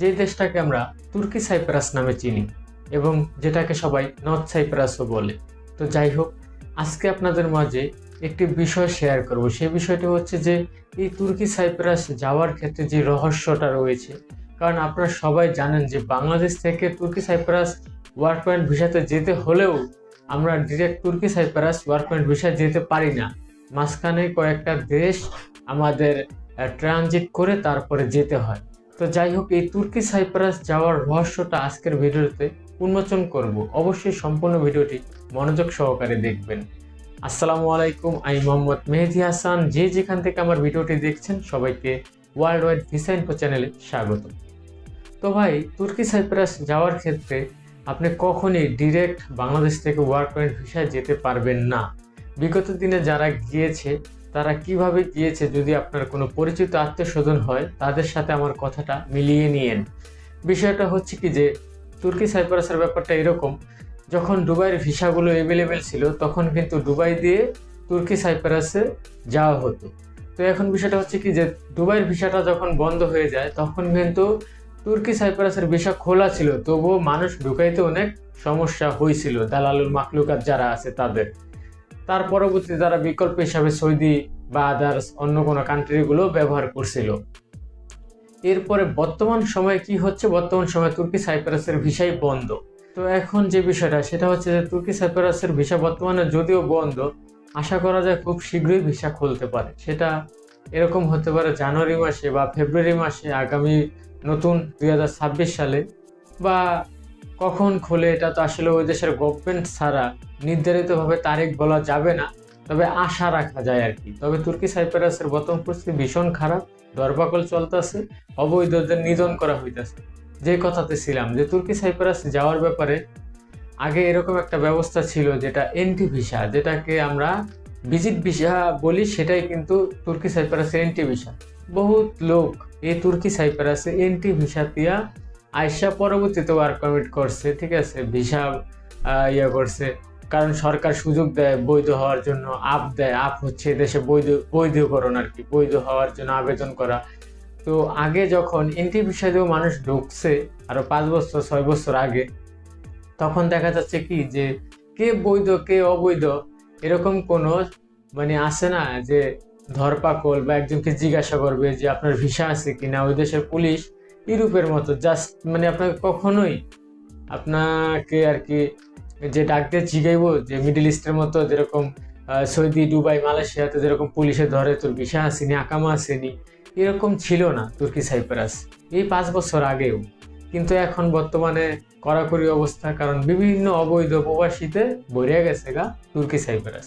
যে দেশটাকে আমরা তুর্কি সাইপ্রাস নামে চিনি এবং যেটাকে সবাই নর্থ সাইপ্রাসও বলে। তো যাই হোক, আজকে আপনাদের মাঝে একটি বিষয় শেয়ার করব। সেই বিষয়টি হচ্ছে যে, এই তুর্কি সাইপ্রাস যাওয়ার ক্ষেত্রে যে রহস্যটা রয়েছে, কারণ আপনারা সবাই জানেন যে বাংলাদেশ থেকে তুর্কি সাইপ্রাস ওয়ার্ক পয়েন্ট ভিসাতে যেতে হলেও আমরা ডিরেক্ট তুর্কি সাইপ্রাস ওয়ার্ক পয়েন্ট ভিসা যেতে পারি না। মাঝখানে কয়েকটা দেশ আমাদের ট্রানজিট করে তারপরে যেতে হয়। তো যাই হোক, এই তুর্কি সাইপ্রাস যাওয়ার রহস্যটা আজকের ভিডিওতে উন্মোচন করব। অবশ্যই সম্পূর্ণ ভিডিওটি মনোযোগ সহকারে দেখবেন। আসসালামু আলাইকুম, আমি মোহাম্মদ মেহেদি হাসান। যে যেখান থেকে আমার ভিডিওটি দেখছেন, সবাইকে ওয়ার্ল্ড ওয়াইড ভিসা ইনফো চ্যানেলে স্বাগত। তো ভাই, তুর্কি সাইপ্রাস যাওয়ার ক্ষেত্রে আপনি কখনই ডিরেক্ট বাংলাদেশ থেকে ওয়ার্ক পয়েন্ট ভিসায় যেতে পারবেন না। বিগত দিনে যারা গিয়েছে তারা কীভাবে গিয়েছে যদি আপনার কোনো পরিচিত আত্মীয় স্বজন হয়, তাদের সাথে আমার কথাটা মিলিয়ে নিয়েন। বিষয়টা হচ্ছে কি যে, তুর্কি সাইপ্রাসের ব্যাপারটা এরকম, যখন দুবাইয়ের ভিসাগুলো অ্যাভেলেবেল ছিল, তখন কিন্তু দুবাই দিয়ে তুর্কি সাইপ্রাসে যাওয়া হতো। তো এখন বিষয়টা হচ্ছে কি যে, দুবাইয়ের ভিসাটা যখন বন্ধ হয়ে যায়, তখন কিন্তু তুর্কি সাইপ্রাসের ভিসা খোলা ছিল, তবুও মানুষ ঢুকাইতে অনেক সমস্যা হয়েছিল, দালালুল মাকলুকাত যারা আছে তাদের। তার পরবর্তী তারা বিকল্প হিসাবে সৌদি বা আদার্স অন্য কোনো কান্ট্রিগুলো ব্যবহার করছিল। এরপরে বর্তমান সময়ে কি হচ্ছে? বর্তমান সময়ে তুর্কি সাইপ্রাসের ভিসাই বন্ধ। তো এখন যে বিষয়টা, সেটা হচ্ছে যে তুর্কি সাইপ্রাসের ভিসা বর্তমানে যদিও বন্ধ, আশা করা যায় খুব শীঘ্রই ভিসা খুলতে পারে। সেটা এরকম হতে পারে জানুয়ারি মাসে বা ফেব্রুয়ারি মাসে আগামী নতুন দুই হাজার ছাব্বিশ সালে বা কখন খোলে এটা তো আসলে ওই দেশের গভর্নমেন্ট ছাড়া নির্ধারিতভাবে তারিখ বলা যাবে না। তবে আশা রাখা যায় আর কি। তবে তুর্কি সাইপ্রাসের বর্তমান পরিস্থিতি ভীষণ খারাপ, দরবাকল চলতেছে অবৈধদের নিধন করা হইতেছে। যে কথাতে ছিলাম যে তুর্কি সাইপ্রাস যাওয়ার ব্যাপারে আগে এরকম একটা ব্যবস্থা ছিল যেটা এনটি ভিসা, যেটাকে আমরা ভিজিট ভিসা বলি, সেটাই কিন্তু তুর্কি সাইপ্রাসের এনটি ভিসা। বহুত লোক এই তুর্কি সাইপ্রাসে এনটি ভিসা দিয়া আয়সা পরবর্তীতে ওয়ার্ক পারমিট করছে, ঠিক আছে? ভিসা ইয়ে করছে। কারণ সরকার সুযোগ দেয় বৈধ হওয়ার জন্য আপ দেয়। আপ হচ্ছে দেশে বৈধ, বৈধকরণ আর কি, বৈধ হওয়ার জন্য আবেদন করা। তো আগে যখন এনটি ভিসা দিয়েও মানুষ ঢুকছে আরও পাঁচ বছর, ছয় বছর আগে, তখন দেখা যাচ্ছে কি যে, কে বৈধ, কে অবৈধ, এরকম কোনো মানে আসে না যে ধরপাকল বা একজনকে জিজ্ঞাসা করবে যে আপনার ভিসা আছে কিনা? ওই দেশের পুলিশ ইউরোপের মতো জাস্ট মানে আপনাকে কখনোই আপনাকে আর কি যে ডাকতে জিগাইবো, যে মিডিল ইস্টের মতো যেরকম সৌদি দুবাই মালয়েশিয়াতে যেরকম পুলিশে ধরে তোর ভিসা আসেনি আকামা আসেনি এরকম ছিল না তুর্কি সাইপ্রাস, এই পাঁচ বছর আগেও। কিন্তু এখন বর্তমানে কড়াকড়ি অবস্থা, কারণ বিভিন্ন অবৈধ প্রবাসীতে বইয়া গেছে গা তুর্কি সাইপ্রাস।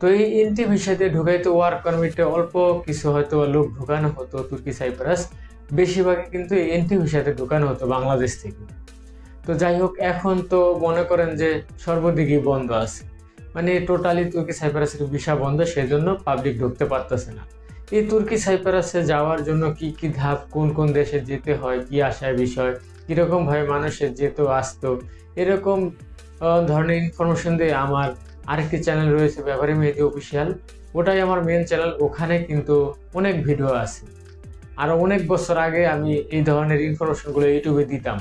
তো এই এনটি ভিসাতে ঢুকাইতে ওয়ার্ক পারমিটে অল্প কিছু হয়তো লোক ঢুকানো হতো তুর্কি সাইপ্রাস বেশিরভাগই কিন্তু এনটি ভিসাতে ঢুকানো হতো বাংলাদেশ থেকে। তো যাই হোক, এখন তো মনে করেন যে সর্বদিকই বন্ধ আছে। মানে টোটালি তুর্কি সাইপ্রাসের ভিসা বন্ধ, সেজন্য পাবলিক ঢুকতে পারতেছে না। এই তুর্কি সাইপ্রাসে যাওয়ার জন্য কি কি ধাপ, কোন কোন দেশে যেতে হয়, কি আসার বিষয়, কীরকম ভাবে মানুষের যেত আসতো, এরকম ধরনের ইনফরমেশন দিয়ে আমার আরেকটি চ্যানেল রয়েছে ব্যাপারে মেহেদি অফিসিয়াল ওটাই আমার মেন চ্যানেল ওখানে কিন্তু অনেক ভিডিও আছে। আর অনেক বছর আগে আমি এই ধরনের ইনফরমেশনগুলো ইউটিউবে দিতাম।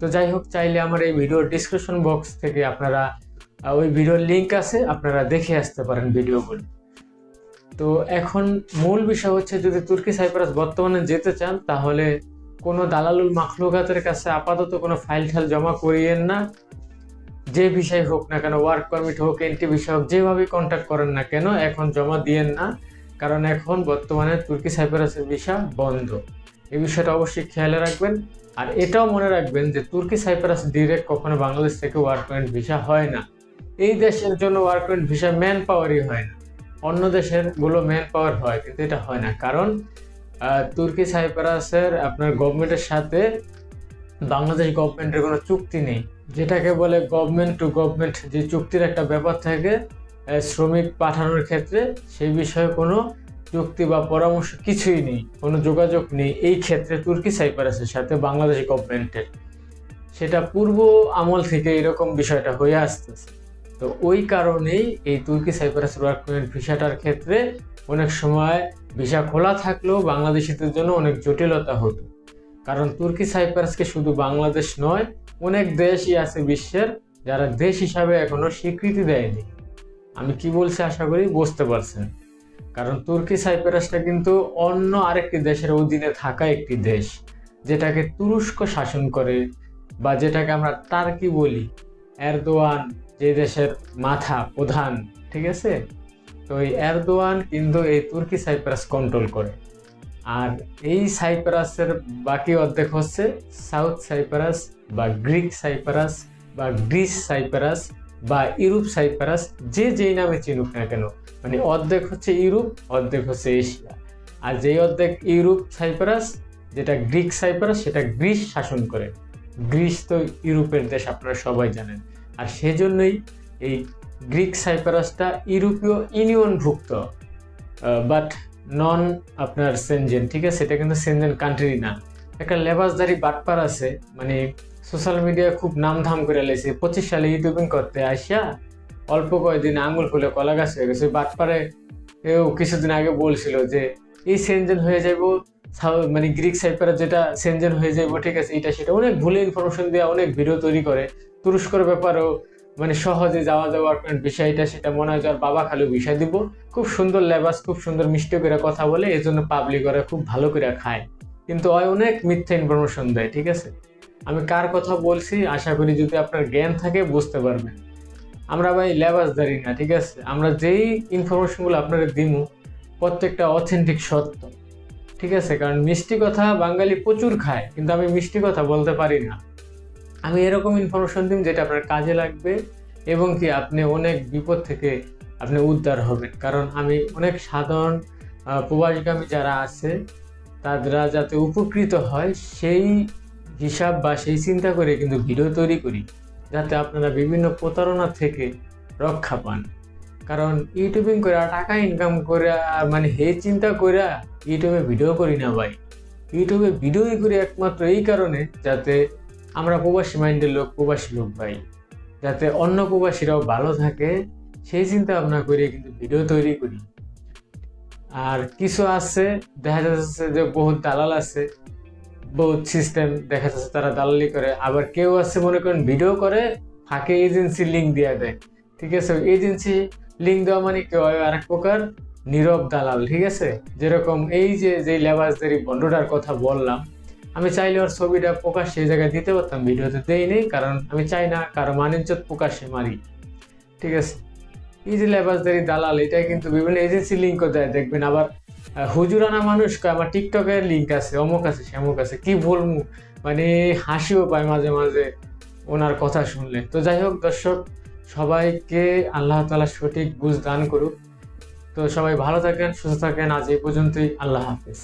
তো যাই হোক, চাইলে আমার এই ভিডিওর ডিসক্রিপশন বক্স থেকে আপনারা ওই ভিডিওর লিঙ্ক আছে, আপনারা দেখে আসতে পারেন ভিডিওগুলো তো এখন মূল বিষয় হচ্ছে, যদি তুর্কি সাইপ্রাস বর্তমানে যেতে চান, তাহলে কোনো দালালুল মাখলুকাতের কাছে আপাতত কোনো ফাইল ঠাইল জমা করিয়েন না। যে বিষয় হোক না কেন ওয়ার্ক পারমিট হোক এনটি বিষয় হোক যেভাবেই কন্ট্যাক্ট করেন না কেন, এখন জমা দিয়েন না। কারণ এখন বর্তমানে তুর্কি সাইপ্রাসের ভিসা বন্ধ। এই বিষয়টা অবশ্যই খেয়ালে রাখবেন। আর এটাও মনে রাখবেন যে তুর্কি সাইপ্রাস ডিরেক্ট কখনো বাংলাদেশ থেকে ওয়ার্ক পয়েন্ট ভিসা হয় না। এই দেশের জন্য ওয়ার্ক পয়েন্ট ভিসা ম্যান পাওয়ারই হয় না। অন্য দেশেরগুলো ম্যান পাওয়ার হয়, কিন্তু এটা হয় না। কারণ তুর্কি সাইপ্রাসের আপনার গভর্নমেন্টের সাথে বাংলাদেশ গভর্নমেন্টের কোনো চুক্তি নেই। যেটাকে বলে গভর্নমেন্ট টু গভর্নমেন্ট যে চুক্তির একটা ব্যাপার থাকে শ্রমিক পাঠানোর ক্ষেত্রে সেই বিষয়ে কোনো চুক্তি বা পরামর্শ কিছুই নেই, কোনো যোগাযোগ নেই। এই ক্ষেত্রে তুর্কি সাইপ্রাসের সাথে বাংলাদেশ গভর্নমেন্টের সেটা পূর্ব আমল থেকে এরকম বিষয়টা হয়ে আসতেছে। তো ওই কারণেই এই তুর্কি সাইপ্রাস ওয়ার্ক পারমিট ভিসাটার ক্ষেত্রে অনেক সময় ভিসা খোলা থাকলেও বাংলাদেশিদের জন্য অনেক জটিলতা হতো। কারণ তুর্কি সাইপ্রাসকে শুধু বাংলাদেশ নয়, অনেক দেশই আছে বিশ্বের যারা দেশ হিসাবে এখনও স্বীকৃতি দেয়নি। আমি কি বলছি আশা করি বুঝতে পারছেন। কারণ তুর্কি সাইপ্রাসটা কিন্তু অন্য আরেকটি দেশের অধীনে থাকা একটি দেশ, যেটাকে তুরস্ক শাসন করে বা যেটাকে আমরা টার্কি বলি, এরদোয়ান, যে দেশের মাথা প্রধান, ঠিক আছে? তো এই এরদোয়ান কিন্তু এই তুর্কি সাইপ্রাস কন্ট্রোল করে। আর এই সাইপ্রাসের বাকি অর্ধেক হচ্ছে সাউথ সাইপ্রাস বা গ্রিক সাইপ্রাস বা গ্রিস সাইপ্রাস বা ইউরোপ, সাইপ্রাস, যে যেই নামে চিনুক না কেন মানে অর্ধেক হচ্ছে ইউরোপ, অর্ধেক হচ্ছে এশিয়া। আর যেই অর্ধেক ইউরোপ, সাইপ্রাস, যেটা গ্রিক সাইপ্রাস, সেটা গ্রিস শাসন করে। গ্রিস তো ইউরোপের দেশ, আপনারা সবাই জানেন। আর সেজন্যই এই গ্রিক সাইপ্রাসটা ইউরোপীয় ইউনিয়নভুক্ত বাট নন আপনার সেনজেন ঠিক আছে? এটা কিন্তু সেনজেন কান্ট্রি না একটা লেবাসদারি বাটপার আছে মানে সোশ্যাল মিডিয়ায় খুব নাম ধাম করে লেছে পঁচিশ সালে ইউটিউবিং করতে আসিয়া অল্প কয়েকদিন আঙুল ফুলে কলা গাছ হয়ে গেছে। বাটপারে এও কিছুদিন আগে বলছিল যে, এই সেনজেন হয়ে যাইব মানে গ্রিক সাইপারে যেটা সেনজেন হয়ে যাইব, ঠিক আছে, এটা সেটা। অনেক ভুলে ইনফরমেশন দিয়ে অনেক ভিডিও তৈরি করে। তুরস্কর ব্যাপারেও মানে সহজে যাওয়া যাওয়ার বিষয়টা সেটা মনে হয় বাবা খালু বিষয় দিব। খুব সুন্দর লেবাস, খুব সুন্দর মিষ্টি করে কথা বলে এই জন্য পাবলিক ওরা খুব ভালো করে খায়। কিন্তু অনেক মিথ্যা ইনফরমেশন দেয়, ঠিক আছে? আমি কার কথা বলছি? আশা করি যদি আপনার জ্ঞান থাকে, বুঝতে পারবেন। আমরা ভাই লেবাসদারি না, ঠিক আছে? আমরা যেই ইনফরমেশনগুলো আপনাদের দিমু, প্রত্যেকটা অথেন্টিক সত্য, ঠিক আছে? কারণ মিষ্টি কথা বাঙালি প্রচুর খায়, কিন্তু আমি মিষ্টি কথা বলতে পারি না। আমি এরকম ইনফরমেশন দিন যেটা আপনার কাজে লাগবে এবং কি আপনি অনেক বিপদ থেকে আপনি উদ্ধার হবেন। কারণ আমি অনেক সাধারণ প্রবাসগামী যারা আছে, তারা যাতে উপকৃত হয়, সেই হিসাব বা সেই চিন্তা করে কিন্তু ভিডিও তৈরি করি, যাতে আপনারা বিভিন্ন প্রতারণা থেকে রক্ষা পান। কারণ ইউটিউবিং করে টাকা ইনকাম করে মানে হে চিন্তা করে ইউটিউবে ভিডিও করি না ভাই। ইউটিউবে ভিডিওই করি একমাত্র এই কারণে যাতে আমরা প্রবাসী মাইন্ডের লোক, প্রবাসী লোক ভাই। যাতে অন্য প্রবাসীরাও ভালো থাকে, সেই চিন্তা ভাবনা করে কিন্তু ভিডিও তৈরি করি। আর কিছু আছে, দেখা যাচ্ছে যে বহুত দালাল আছে বহুত সিস্টেম দেখা যাচ্ছে, তারা দালালি করে। আবার কেউ আছে, মনে করেন ভিডিও করে ফাঁকে এজেন্সি লিঙ্ক দিয়ে দেয়। ঠিক আছে? এজেন্সি লিঙ্ক দেওয়া মানে কেউ আর এক প্রকার নীরব দালাল, ঠিক আছে? যেরকম এই যে যে লেবাসদারি বন্ডটার কথা বললাম, আমি চাইলে ওর ছবিটা প্রকাশ সেই জায়গায় দিতে পারতাম ভিডিওতে দেই নেই, কারণ আমি চাই না কারও মানিজ্যত প্রকাশ্যে মারি। ঠিক আছে? এই যে লেবাসদারি দালাল এটা কিন্তু বিভিন্ন এজেন্সি লিঙ্কও দেয়, দেখবেন আবার হুজুরানা মানুষ আমার টিকটকের লিঙ্ক আছে, অমুক আছে শ্যামুক আছে, কি বলব? মানে হাসিও পায় মাঝে মাঝে ওনার কথা শুনলে। তো যাই হোক দর্শক, সবাইকে আল্লাহ তালা সঠিক বুঝ দান করুক। তো সবাই ভালো থাকেন, সুস্থ থাকেন, আজ এই পর্যন্তই, আল্লাহ হাফিজ।